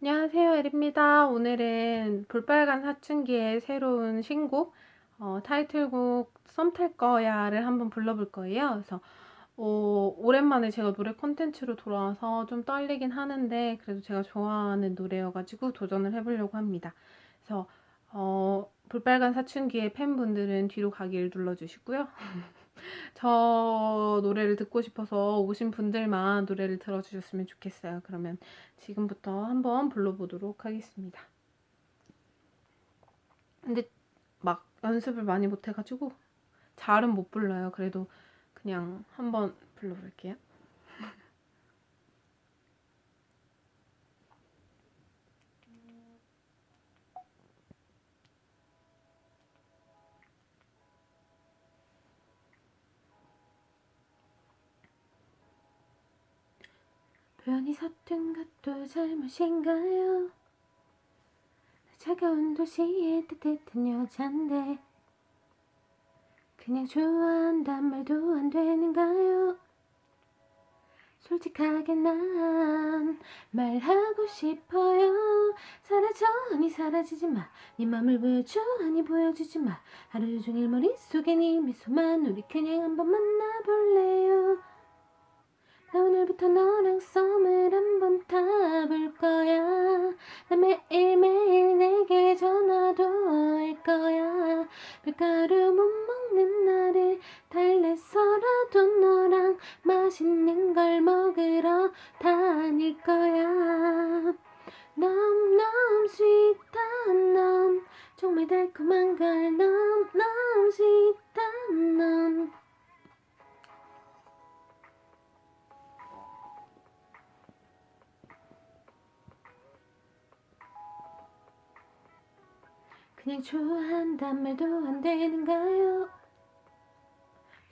안녕하세요, 에리입니다. 오늘은 볼빨간 사춘기의 새로운 신곡, 어, 타이틀곡 썸 탈 거야를 한번 불러볼 거예요. 그래서 어, 오랜만에 제가 노래 콘텐츠로 돌아와서 좀 떨리긴 하는데 그래도 제가 좋아하는 노래여가지고 도전을 해보려고 합니다. 그래서 어, 볼빨간 사춘기의 팬분들은 뒤로 가기를 눌러주시고요. 저 노래를 듣고 싶어서 오신 분들만 노래를 들어주셨으면 좋겠어요. 그러면 지금부터 한번 불러보도록 하겠습니다. 근데 막 연습을 많이 못해가지고 잘은 못 불러요. 그래도 그냥 한번 불러볼게요. 표현이 서툰 것도 잘못인가요? 차가운 도시의 따뜻한 여잔데 그냥 좋아한단 말도 안 되는가요? 솔직하게 난 말하고 싶어요 사라져 아니 사라지지 마네 맘을 보여줘 아니 보여주지 마 하루 종일 머릿속에 네 미소만 우리 그냥 한번 만나볼래요 밀가루 못 먹는 나를 달래서라도 너랑 맛있는 걸 먹으러 다닐 거야. 넘넘 스윗한 넌 정말 달콤한 걸 넘넘 스윗한 넌 그냥 좋아한단 말도 안 되는가요?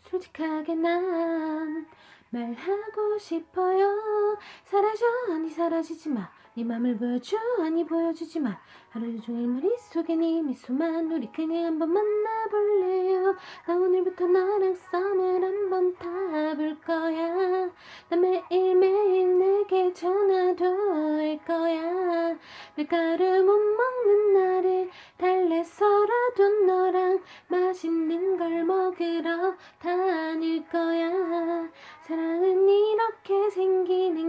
솔직하게 난 말하고 싶어요. 사라져 아니 사라지지 마. 네 맘을 보여줘 아니 보여주지 마. 하루 종일 머릿속에 네 미소만 우리 그냥 한번 만나볼래요. 나 오늘부터 너랑 썸을 한번 타볼 거야. 나 매일매일 내게 전화도 할 거야. 밀가루 못 먹는 나를 달래서라도 너랑 맛있는 걸 먹으러 다닐 거야. 사랑은 이렇게 생기는.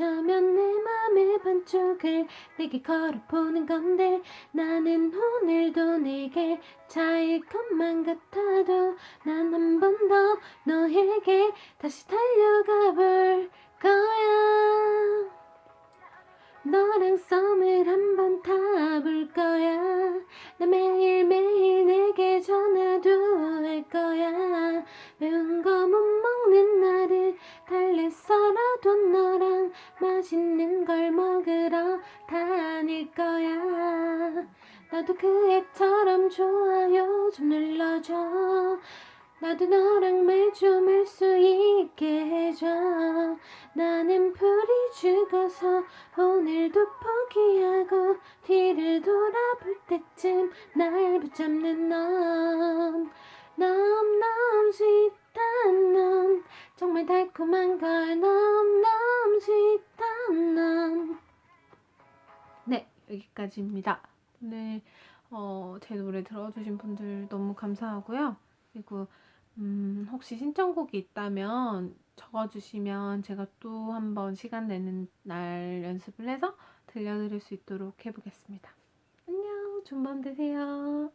어쩌면 내 맘의 반쪽을 내게 걸어보는 건데 나는 오늘도 내게 차일 것만 같아도 난 한 번 더 너에게 다시 달려가 볼 거야. 너랑 썸을 한 번 타볼 거야. 나 매일매일 내게 전화도 할 거야. 매운 거 못 먹는 나를 달래서라도 너랑 맛있는 걸 먹으러 다닐 거야. 나도 그 애처럼 좋아요 좀 눌러줘. 나도 너랑 말좀할수 있게 해줘. 나는 불이 죽어서 오늘도 포기하고 뒤를 돌아볼 때쯤 날 붙잡는 넌 넘넘 스윗한 넌 정말 달콤한 걸 넘넘 스윗한 넌 네, 여기까지입니다. 오늘 어, 제 노래 들어주신 분들 너무 감사하고요. 그리고 음, 혹시 신청곡이 있다면 적어주시면 제가 또 한번 시간 내는 날 연습을 해서 들려드릴 수 있도록 해보겠습니다. 안녕, 좋은 밤 되세요.